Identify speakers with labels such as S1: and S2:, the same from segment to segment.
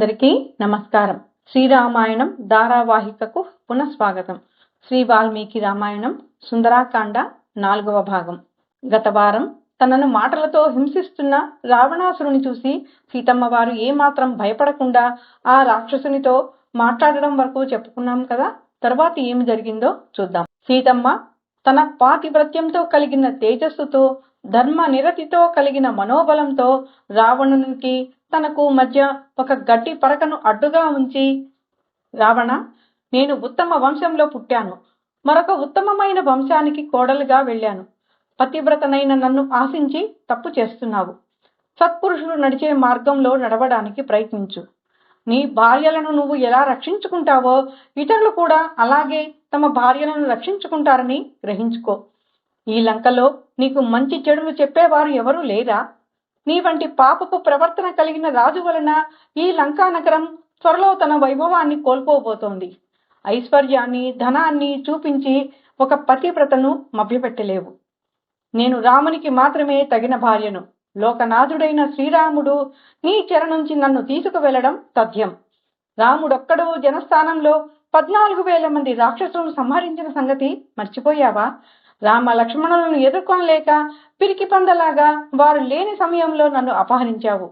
S1: అందరికీ నమస్కారం. శ్రీరామాయణం ధారావాహికకు పునఃస్వాగతం. శ్రీ వాల్మీకి రామాయణం సుందరాకాండ నాలుగవ భాగం. గత వారం తనను మాటలతో హింసిస్తున్న రావణాసురుని చూసి సీతమ్మ వారు ఏమాత్రం భయపడకుండా ఆ రాక్షసునితో మాట్లాడడం వరకు చెప్పుకున్నాం కదా తర్వాత ఏమి జరిగిందో చూద్దాం. సీతమ్మ తన పాతివ్రత్యంతో కలిగిన తేజస్సుతో ధర్మ నిరతితో కలిగిన మనోబలంతో రావణునికి తనకు మధ్య ఒక గట్టి పరకను అడ్డుగా ఉంచి రావణ నేను ఉత్తమ వంశంలో పుట్టాను. మరొక ఉత్తమమైన వంశానికి కోడలుగా వెళ్ళాను. పతివ్రతనైన నన్ను ఆశించి తప్పు చేస్తున్నావు. సత్పురుషుడు నడిచే మార్గంలో నడవడానికి ప్రయత్నించు. నీ భార్యలను నువ్వు ఎలా రక్షించుకుంటావో ఇతరులు కూడా అలాగే తమ భార్యలను రక్షించుకుంటారని గ్రహించుకో. ఈ లంకలో నీకు మంచి చెడులు చెప్పేవారు ఎవరూ లేరా? నీ వంటి పాపపు ప్రవర్తన కలిగిన రాజు వలన ఈ లంకా నగరం త్వరలో తన వైభవాన్ని కోల్పోబోతోంది. ఐశ్వర్యాన్ని ధనాన్ని చూపించి ఒక పతివ్రతను మభ్యపెట్టలేవు. నేను రామునికి మాత్రమే తగిన భార్యను. లోకనాథుడైన శ్రీరాముడు నీ చెర నుంచి నన్ను తీసుకువెళ్ళడం తథ్యం. రాముడొక్కడు జనస్థానంలో పద్నాలుగు వేల మంది రాక్షసులను సంహరించిన సంగతి మర్చిపోయావా? రామ లక్ష్మణులను ఎదుర్కొనలేక పిరికి పందలాగా వారు లేని సమయంలో నన్ను అపహరించావు.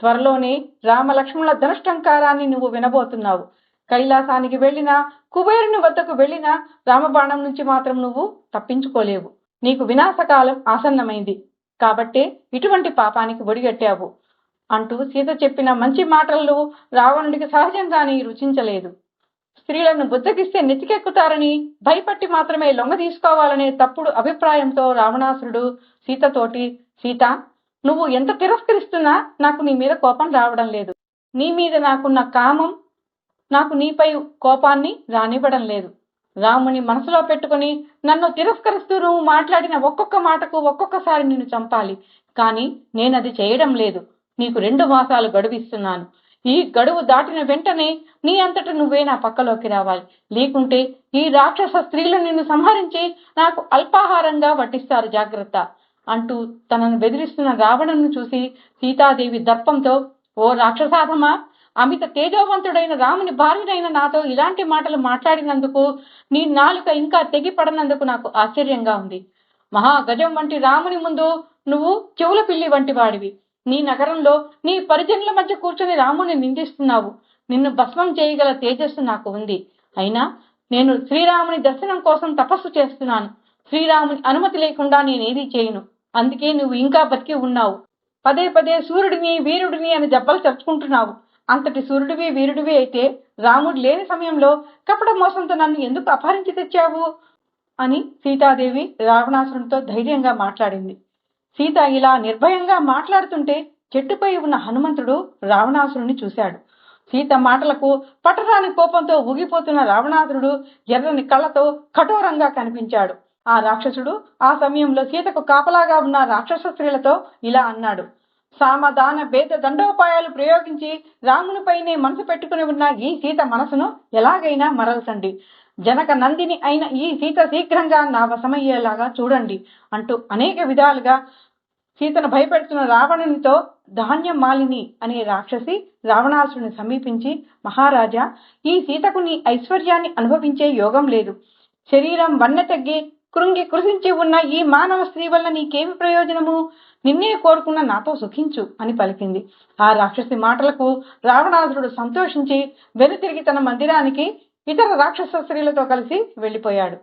S1: త్వరలోనే రామ లక్ష్మణుల ధనుష్టంకారాన్ని నువ్వు వినబోతున్నావు. కైలాసానికి వెళ్ళినా కుబేరుని వద్దకు వెళ్ళినా రామబాణం నుంచి మాత్రం నువ్వు తప్పించుకోలేవు. నీకు వినాశకాలం ఆసన్నమైంది. కాబట్టే ఇటువంటి పాపానికి ఒడిగట్టావు. అంటూ సీత చెప్పిన మంచి మాటలు రావణుడికి సహజంగానే రుచించలేదు. స్త్రీలను బుద్ధగిస్తే నెత్తికెక్కుతారని భయపట్టి మాత్రమే లొంగ తీసుకోవాలనే తప్పుడు అభిప్రాయంతో రావణాసురుడు సీతతోటి సీత నువ్వు ఎంత తిరస్కరిస్తున్నా నాకు నీ మీద కోపం రావడం లేదు. నీ మీద నాకున్న కామం నాకు నీపై కోపాన్ని రానివ్వడం లేదు రాముని మనసులో పెట్టుకుని నన్ను తిరస్కరిస్తూ నువ్వు మాట్లాడిన ఒక్కొక్క మాటకు ఒక్కొక్కసారి నిన్ను చంపాలి. కానీ నేనది చేయడం లేదు. నీకు రెండు మాసాలు గడువిస్తున్నాను. ఈ గడువు దాటిన వెంటనే నీ అంతట నువ్వే నా పక్కలోకి రావాలి. లేకుంటే ఈ రాక్షస స్త్రీలు నిన్ను సంహరించి నాకు అల్పాహారంగా వడ్డిస్తారు జాగ్రత్త అంటూ తనను బెదిరిస్తున్న రావణను చూసి సీతాదేవి దర్పంతో ఓ రాక్షసాధమా అమిత తేజోవంతుడైన రాముని భార్యనైన నాతో ఇలాంటి మాటలు మాట్లాడినందుకు నీ నాలుక ఇంకా తెగిపడనందుకు నాకు ఆశ్చర్యంగా ఉంది. మహాగజం వంటి రాముని ముందు నువ్వు చెవుల పిల్లి వంటి వాడివి. నీ నగరంలో నీ పరిజనుల మధ్య కూర్చొని రాముని నిందిస్తున్నావు. నిన్ను భస్మం చేయగల తేజస్సు నాకు ఉంది. అయినా నేను శ్రీరాముని దర్శనం కోసం తపస్సు చేస్తున్నాను. శ్రీరాముని అనుమతి లేకుండా నేనేది చేయను. అందుకే నువ్వు ఇంకా బతికి ఉన్నావు. పదే పదే సూర్యుడిని వీరుడిని అని దెబ్బలు చచ్చుకుంటున్నావు అంతటి సూర్యుడివి వీరుడివి అయితే రాముడు లేని సమయంలో కపట మోసంతో నన్ను ఎందుకు అపహరించి తెచ్చావు? అని సీతాదేవి రావణాసురుడితో ధైర్యంగా మాట్లాడింది. సీత ఇలా నిర్భయంగా మాట్లాడుతుంటే చెట్టుపై ఉన్న హనుమంతుడు రావణాసురుని చూశాడు. సీత మాటలకు పట్టరాని కోపంతో ఊగిపోతున్న రావణాసురుడు ఎర్రని కళ్ళతో కఠోరంగా కనిపించాడు. ఆ రాక్షసుడు ఆ సమయంలో సీతకు కాపలాగా ఉన్న రాక్షస స్త్రీలతో ఇలా అన్నాడు. సామదాన భేద దండోపాయాలు ప్రయోగించి రామునిపైనే మనసు పెట్టుకుని ఉన్న ఈ సీత మనసును ఎలాగైనా మరల్చండి. జనక నందిని అయిన ఈ సీత శీఘ్రంగా నా వశమయ్యేలాగా చూడండి అంటూ అనేక విధాలుగా సీతను భయపెడుతున్న రావణునితో ధాన్యం మాలిని అనే రాక్షసి రావణాసుని సమీపించి మహారాజా ఈ సీతకు నీ ఐశ్వర్యాన్ని అనుభవించే యోగం లేదు. శరీరం వన్నె తగ్గి కృంగి కృషించి ఉన్న ఈ మానవ స్త్రీ వల్ల నీకేమి ప్రయోజనము? నిన్నే కోరుకున్న నాతో సుఖించు అని పలికింది. ఆ రాక్షసి మాటలకు రావణాసురుడు సంతోషించి వెనుతిరిగి తన మందిరానికి ఇతర రాక్షస స్త్రీలతో కలిసి వెళ్ళిపోయాడు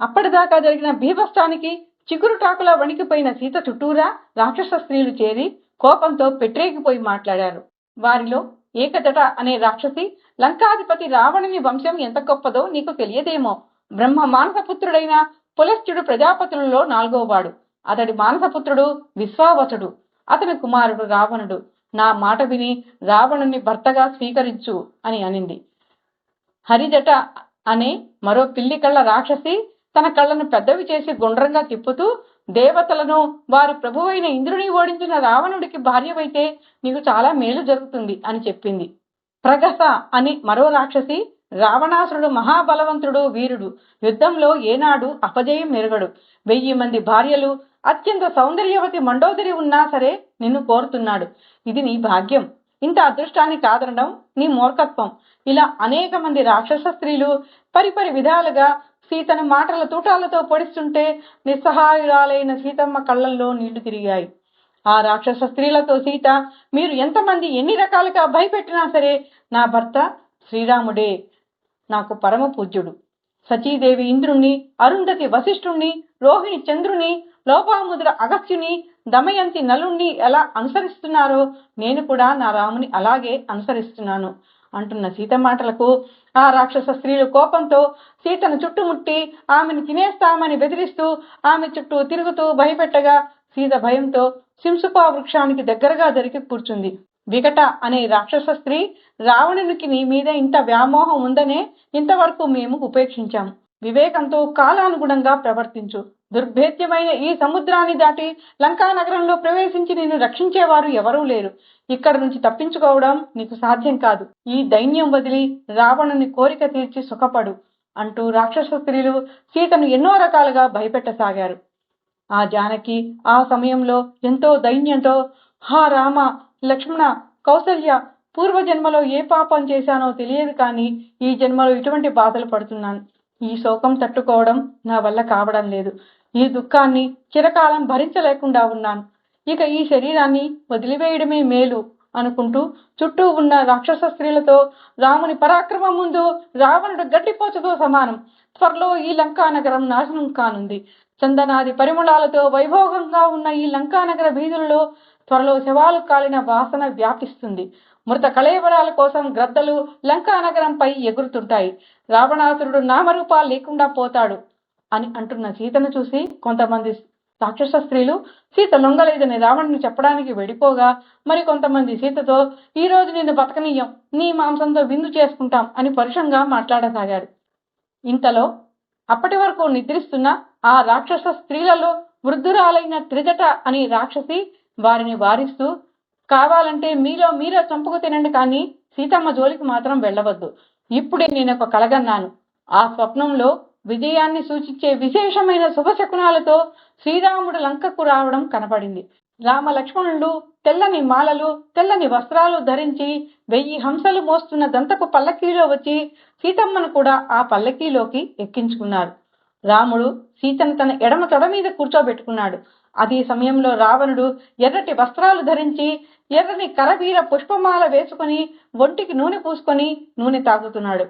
S1: అప్పటిదాకా జరిగిన బీభత్సానికి చిగురుటాకులా వణికిపోయిన సీత చుట్టూరా రాక్షస స్త్రీలు చేరి కోపంతో పెట్టరేగిపోయి మాట్లాడారు. వారిలో ఏకజట అనే రాక్షసి లంకాధిపతి రావణుని వంశం ఎంత గొప్పదో నీకు తెలియదేమో. బ్రహ్మ మానసపుత్రుడైన పులస్త్యుడు ప్రజాపతులలో నాలుగోవాడు అతడి మానసపుత్రుడు విశ్వావసుడు. అతని కుమారుడు రావణుడు. నా మాట విని రావణుని భర్తగా స్వీకరించు అని అనింది. హరిజట అనే మరో పిల్లి కళ్ళ రాక్షసి తన కళ్ళను పెద్దవి చేసి గుండ్రంగా తిప్పుతూ దేవతలను వారి ప్రభువైన ఇంద్రుని ఓడించిన రావణుడికి భార్యవైతే నీకు చాలా మేలు జరుగుతుంది అని చెప్పింది. ప్రగస అని మరో రాక్షసి రావణాసురుడు మహాబలవంతుడు వీరుడు. యుద్ధంలో ఏనాడు అపజయం మెరుగడు వెయ్యి మంది భార్యలు అత్యంత సౌందర్యవతి మండోదరి ఉన్నా సరే నిన్ను కోరుతున్నాడు. ఇది నీ భాగ్యం. ఇంత అదృష్టాన్ని కాదనడం నీ మూర్ఖత్వం. ఇలా అనేక మంది రాక్షస స్త్రీలు పరిపరి విధాలుగా సీతను మాటల తూటాలతో పొడిస్తుంటే నిస్సహాయురాలైన సీతమ్మ కళ్ళల్లో నీళ్ళు తిరిగాయి. ఆ రాక్షస స్త్రీలతో సీత మీరు ఎంతమంది ఎన్ని రకాలుగా భయపెట్టినా సరే నా భర్త శ్రీరాముడే. నాకు పరమ పూజ్యుడు సచీదేవి ఇంద్రుణ్ణి అరుంధతి వశిష్ఠుణ్ణి రోహిణి చంద్రుని లోపాముద్ర అగస్త్యుని దమయంతి నలుణ్ణి ఎలా అనుసరిస్తున్నారో నేను కూడా నా రాముని అలాగే అనుసరిస్తున్నాను అంటున్న సీత మాటలకు. ఆ రాక్షస స్త్రీలు కోపంతో సీతను చుట్టుముట్టి ఆమెను తినేస్తామని బెదిరిస్తూ ఆమె చుట్టూ తిరుగుతూ భయపెట్టగా సీత భయంతో సింసుపా వృక్షానికి దగ్గరగా దొరికి కూర్చుంది. వికట అనే రాక్షస స్త్రీ రావణునికి నీ మీద ఇంత వ్యామోహం ఉందనే ఇంతవరకు మేము ఉపేక్షించాం. వివేకంతో కాలానుగుణంగా ప్రవర్తించు. దుర్భేద్యమైన ఈ సముద్రాన్ని దాటి లంకా నగరంలో ప్రవేశించి నిన్ను రక్షించేవారు ఎవరూ లేరు. ఇక్కడ నుంచి తప్పించుకోవడం నీకు సాధ్యం కాదు. ఈ దైన్యం వదిలి రావణుని కోరిక తీర్చి సుఖపడు అంటూ రాక్షస స్త్రీలు సీతను ఎన్నో రకాలుగా భయపెట్టసాగారు. ఆ జానకి ఆ సమయంలో ఎంతో దైన్యంతో హా రామ లక్ష్మణ కౌసల్య పూర్వజన్మలో ఏ పాపం చేశానో తెలియదు కానీ ఈ జన్మలో ఇటువంటి బాధలు పడుతున్నాను. ఈ శోకం తట్టుకోవడం నా వల్ల కావడం లేదు. ఈ దుఃఖాన్ని చిరకాలం భరించలేకుండా ఉన్నాను. ఇక ఈ శరీరాన్ని వదిలివేయడమే మేలు అనుకుంటూ చుట్టూ ఉన్న రాక్షస స్త్రీలతో రాముని పరాక్రమం ముందు రావణుడు గట్టిపోచుతో సమానం. త్వరలో ఈ లంకా నగరం నాశనం కానుంది. చందనాది పరిమళాలతో వైభోగంగా ఉన్న ఈ లంకానగర వీధులలో త్వరలో శవాలు కాలిన వాసన వ్యాపిస్తుంది. మృత కళేబరాల కోసం గ్రద్దలు లంకా నగరంపై ఎగురుతుంటాయి. రావణాసురుడు నామరూపాలు లేకుండా పోతాడు అని అంటున్న సీతను చూసి కొంతమంది రాక్షస స్త్రీలు సీత లొంగలేదని రావణుని చెప్పడానికి వెళ్ళిపోగా మరి కొంతమంది సీతతో ఈ రోజు నిన్ను బతకనీయం నీ మాంసంతో విందు చేసుకుంటాం అని పరుషంగా మాట్లాడసాగారు ఇంతలో అప్పటి వరకు నిద్రిస్తున్న ఆ రాక్షస స్త్రీలలో వృద్ధురాలైన త్రిజట అని రాక్షసి వారిని వారిస్తూ కావాలంటే మీలో మీరే చంపుకు తినండి కానీ సీతమ్మ జోలికి మాత్రం వెళ్ళవద్దు. ఇప్పుడే నేను ఒక కలగన్నాను. ఆ స్వప్నంలో విజయాన్ని సూచించే విశేషమైన శుభశకునాలతో శ్రీరాముడు లంకకు రావడం కనపడింది రామ లక్ష్మణులు తెల్లని మాలలు తెల్లని వస్త్రాలు ధరించి వెయ్యి హంసలు మోస్తున్న దంతపు పల్లకీలో వచ్చి సీతమ్మను కూడా ఆ పల్లకీలోకి ఎక్కించుకున్నారు. రాముడు సీతను తన ఎడమ తొడ మీద కూర్చోబెట్టుకున్నాడు. అదే సమయంలో రావణుడు ఎర్రటి వస్త్రాలు ధరించి ఎర్రని కరవీర పుష్పమాల వేసుకొని ఒంటికి నూనె పూసుకొని నూనె తాగుతున్నాడు.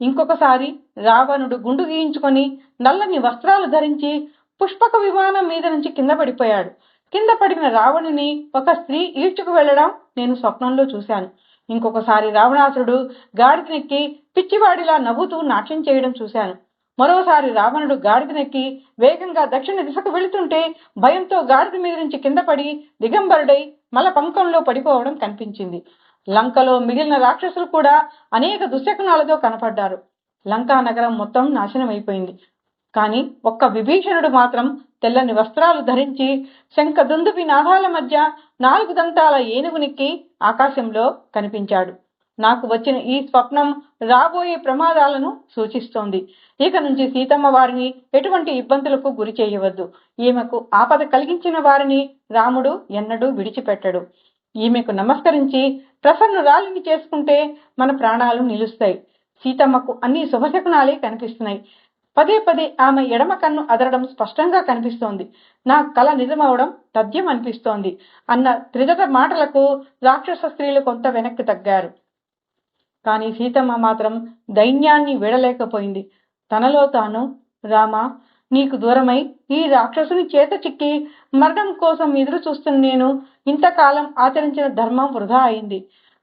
S1: ఇంకొకసారి రావణుడు గుండు గీయించుకొని నల్లని వస్త్రాలు ధరించి పుష్పక విమానం మీద నుంచి కింద పడిపోయాడు. కింద పడిన రావణుని ఒక స్త్రీ ఈడ్చుకు వెళ్ళడం నేను స్వప్నంలో చూశాను. ఇంకొకసారి రావణాసురుడు గాడిదనెక్కి పిచ్చివాడిలా నవ్వుతూ నాట్యం చేయడం చూశాను. మరోసారి రావణుడు గాడిదనెక్కి వేగంగా దక్షిణ దిశకు వెళుతుంటే భయంతో గాడిద మీద నుంచి కింద పడి దిగంబరుడై మల పంకంలో పడిపోవడం కనిపించింది. లంకలో మిగిలిన రాక్షసులు కూడా అనేక దుశ్శకునాలతో కనపడ్డారు. లంకా నగరం మొత్తం నాశనం అయిపోయింది. కానీ ఒక్క విభీషణుడు మాత్రం తెల్లని వస్త్రాలు ధరించి శంఖ దుందుపి నాదాల మధ్య నాలుగు దంతాల ఏనుగునికి ఆకాశంలో కనిపించాడు. నాకు వచ్చిన ఈ స్వప్నం రాబోయే ప్రమాదాలను సూచిస్తోంది. ఇక నుంచి సీతమ్మ వారిని ఎటువంటి ఇబ్బందులకు గురి చేయవద్దు. ఈమెకు ఆపద కలిగించిన వారిని రాముడు ఎన్నడూ విడిచిపెట్టడు. ఈమెకు నమస్కరించి ప్రసన్నురాలిని చేసుకుంటే మన ప్రాణాలు నిలుస్తాయి. సీతమ్మకు అన్ని శుభశకునాలే కనిపిస్తున్నాయి. పదే పదే ఆమె ఎడమ కన్ను అదరడం స్పష్టంగా కనిపిస్తోంది. నా కళ నిజమవడం తథ్యం అనిపిస్తోంది అన్న త్రిజట మాటలకు రాక్షస స్త్రీలు కొంత వెనక్కి తగ్గారు. కానీ సీతమ్మ మాత్రం దైన్యాన్ని వీడలేకపోయింది. తనలో తాను రామా నీకు దూరమై ఈ రాక్షసుని చేత చిక్కి మరణం కోసం ఎదురు చూస్తున్న నేను ఇంతకాలం ఆచరించిన ధర్మం వృధా అయింది.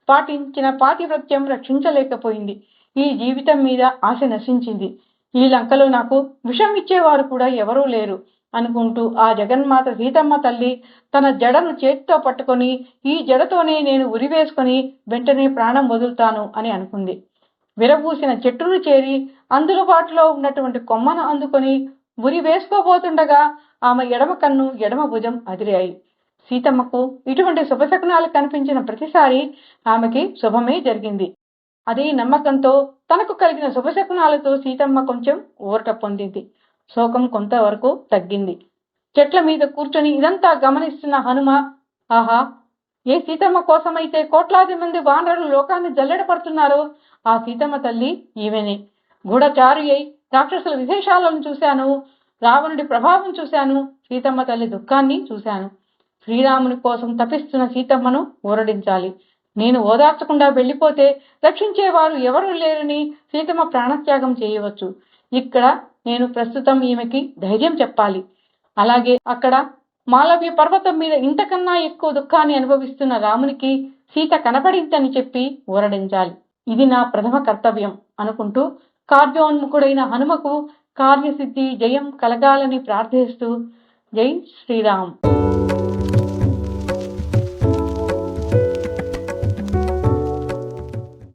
S1: పాటించిన పాతివ్రత్యం రక్షించలేకపోయింది. ఈ జీవితం మీద ఆశ నశించింది. ఈ లంకలో నాకు విషం ఇచ్చేవారు కూడా ఎవరూ లేరు. అనుకుంటూ ఆ జగన్మాత సీతమ్మ తల్లి తన జడను చేతితో పట్టుకొని ఈ జడతోనే నేను ఉరివేసుకొని వెంటనే ప్రాణం వదులుతాను అని అనుకుంది. విరబూసిన చెట్టును చేరి అందుబాటులో ఉన్నటువంటి కొమ్మను అందుకొని ఉరి వేసుకోబోతుండగా ఆమె ఎడమ కన్ను ఎడమ భుజం అదిరాయి. సీతమ్మకు ఇటువంటి శుభశకునాలు కనిపించిన ప్రతిసారి ఆమెకి శుభమే జరిగింది. అదే నమ్మకంతో తనకు కలిగిన శుభశకునాలతో సీతమ్మ కొంచెం ఊరట పొందింది. శోకం కొంతవరకు తగ్గింది. చెట్ల మీద కూర్చొని ఇదంతా గమనిస్తున్న హనుమ ఆహా ఏ సీతమ్మ కోసమైతే కోట్లాది మంది వానరులు లోకాన్ని జల్లెడపడుతున్నారో? ఆ సీతమ్మ తల్లి ఈమెనే. గూఢచారు అయి రాక్షసుల విశేషాలను చూశాను రావణుడి ప్రభావం చూశాను సీతమ్మ తల్లి దుఃఖాన్ని చూశాను. శ్రీరాముని కోసం తపిస్తున్న సీతమ్మను ఊరడించాలి నేను ఓదార్చకుండా వెళ్ళిపోతే రక్షించేవారు ఎవరూ లేరని సీతమ్మ ప్రాణత్యాగం చేయవచ్చు. ఇక్కడ నేను ప్రస్తుతం ఈమెకి ధైర్యం చెప్పాలి. అలాగే అక్కడ మాలవ్య పర్వతం మీద ఇంతకన్నా ఎక్కువ దుఃఖాన్ని అనుభవిస్తున్న రామునికి సీత కనపడిందని చెప్పి ఊరడించాలి. ఇది నా ప్రథమ కర్తవ్యం అనుకుంటూ కార్యోన్ముఖుడైన హనుమకు కార్యసిద్ధి జయం కలగాలని ప్రార్థిస్తూ జై శ్రీరామ్.